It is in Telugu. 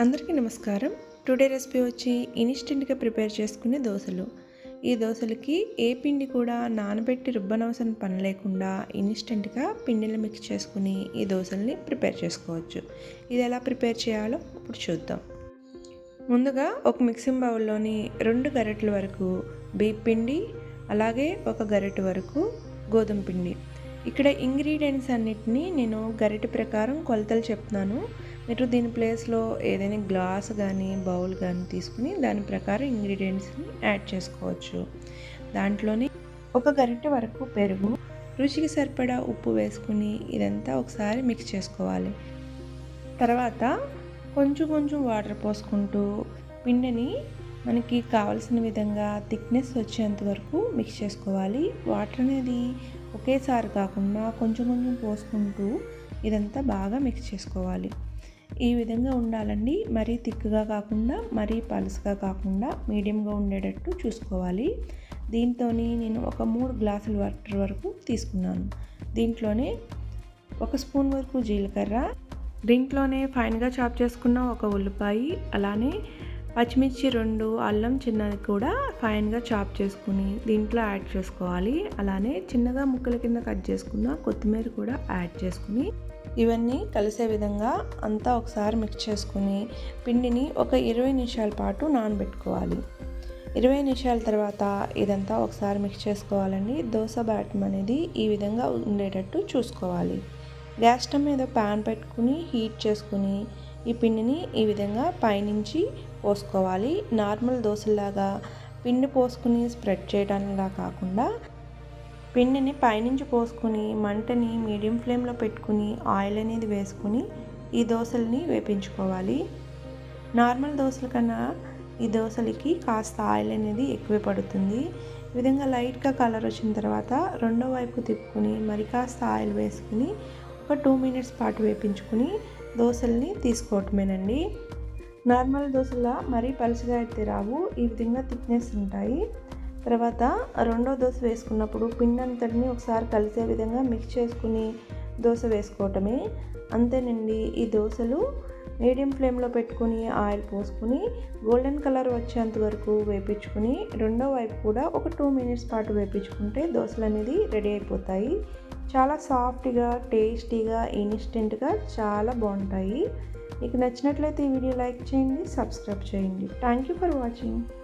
అందరికీ నమస్కారం. టుడే రెసిపీ వచ్చి ఇన్స్టెంట్గా ప్రిపేర్ చేసుకునే దోశలు. ఈ దోశలకి ఏ పిండి కూడా నానబెట్టి రుబ్బనవసరం పని లేకుండా ఇన్స్టెంట్గా పిండిని మిక్స్ చేసుకుని ఈ దోశల్ని ప్రిపేర్ చేసుకోవచ్చు. ఇది ఎలా ప్రిపేర్ చేయాలో ఇప్పుడు చూద్దాం. ముందుగా ఒక మిక్సింగ్ బౌల్లోని రెండు గరెట్ల వరకు బియ్య పిండి అలాగే ఒక గరెట్ వరకు గోధుమ పిండి. ఇక్కడ ఇంగ్రీడియంట్స్ అన్నిటినీ నేను గరిటె ప్రకారం కొలతలు చెప్తున్నాను. మీరు దీని ప్లేస్లో ఏదైనా గ్లాస్ కానీ బౌల్ కానీ తీసుకుని దాని ప్రకారం ఇంగ్రీడియంట్స్ని యాడ్ చేసుకోవచ్చు. దాంట్లోని ఒక గరిటె వరకు పెరుగు రుచికి సరిపడా ఉప్పు వేసుకుని ఇదంతా ఒకసారి మిక్స్ చేసుకోవాలి. తర్వాత కొంచెం కొంచెం వాటర్ పోసుకుంటూ పిండిని మనకి కావలసిన విధంగా థిక్నెస్ వచ్చేంత వరకు మిక్స్ చేసుకోవాలి. వాటర్ అనేది ఒకేసారి కాకుండా కొంచెం కొంచెం పోసుకుంటూ ఇదంతా బాగా మిక్స్ చేసుకోవాలి. ఈ విధంగా ఉండాలండి. మరీ థిక్గా కాకుండా మరీ పలుసుగా కాకుండా మీడియంగా ఉండేటట్టు చూసుకోవాలి. దీంతో నేను ఒక మూడు గ్లాసుల వాటర్ వరకు తీసుకున్నాను. దీంట్లోనే ఒక స్పూన్ వరకు జీలకర్ర దీంట్లోనే ఫైన్గా చాప్ చేసుకున్న ఒక ఉల్లిపాయ అలానే పచ్చిమిర్చి రెండు అల్లం చిన్నది కూడా ఫైన్గా చాప్ చేసుకుని దీంట్లో యాడ్ చేసుకోవాలి. అలానే చిన్నగా ముక్కల కింద కట్ చేసుకున్న కొత్తిమీర కూడా యాడ్ చేసుకుని ఇవన్నీ కలిసే విధంగా అంతా ఒకసారి మిక్స్ చేసుకుని పిండిని ఒక ఇరవై నిమిషాల పాటు నానబెట్టుకోవాలి. ఇరవై నిమిషాల తర్వాత ఇదంతా ఒకసారి మిక్స్ చేసుకోవాలండి. దోశ బ్యాటం అనేది ఈ విధంగా ఉండేటట్టు చూసుకోవాలి. గ్యాస్ స్టవ్ మీద ప్యాన్ పెట్టుకుని హీట్ చేసుకుని ఈ పిండిని ఈ విధంగా పైనుంచి పోసుకోవాలి. నార్మల్ దోశలాగా పిండి పోసుకుని స్ప్రెడ్ చేయడంలా కాకుండా పిండిని పైనుంచి పోసుకుని మంటని మీడియం ఫ్లేమ్లో పెట్టుకుని ఆయిల్ అనేది వేసుకుని ఈ దోశల్ని వేపించుకోవాలి. నార్మల్ దోశల కన్నా ఈ దోశలకి కాస్త ఆయిల్ అనేది ఎక్కువ పడుతుంది. ఈ విధంగా లైట్గా కలర్ వచ్చిన తర్వాత రెండో వైపు తిప్పుకుని మరి కాస్త ఆయిల్ వేసుకుని ఒక టూ మినిట్స్ పాటు వేపించుకుని దోశల్ని తీసుకోవటమేనండి. నార్మల్ దోశలా మరీ పలుచగా అయితే రావు. ఈ విధంగా థిక్నెస్ ఉంటాయి. తర్వాత రెండో దోశ వేసుకున్నప్పుడు పిండి అంతటిని ఒకసారి కలిసే విధంగా మిక్స్ చేసుకుని దోశ వేసుకోవటమే. అంతేనండి ఈ దోశలు మీడియం ఫ్లేమ్లో పెట్టుకుని ఆయిల్ పోసుకుని గోల్డెన్ కలర్ వచ్చేంత వరకు వేపించుకుని రెండో వైపు కూడా ఒక టూ మినిట్స్ పాటు వేపించుకుంటే దోశలు అనేది రెడీ అయిపోతాయి. చాలా సాఫ్ట్గా టేస్టీగా ఇన్స్టెంట్గా చాలా బాగుంటాయి. మీకు నచ్చినట్లయితే ఈ వీడియో లైక్ చేయండి సబ్స్క్రైబ్ చేయండి. Thank you for watching.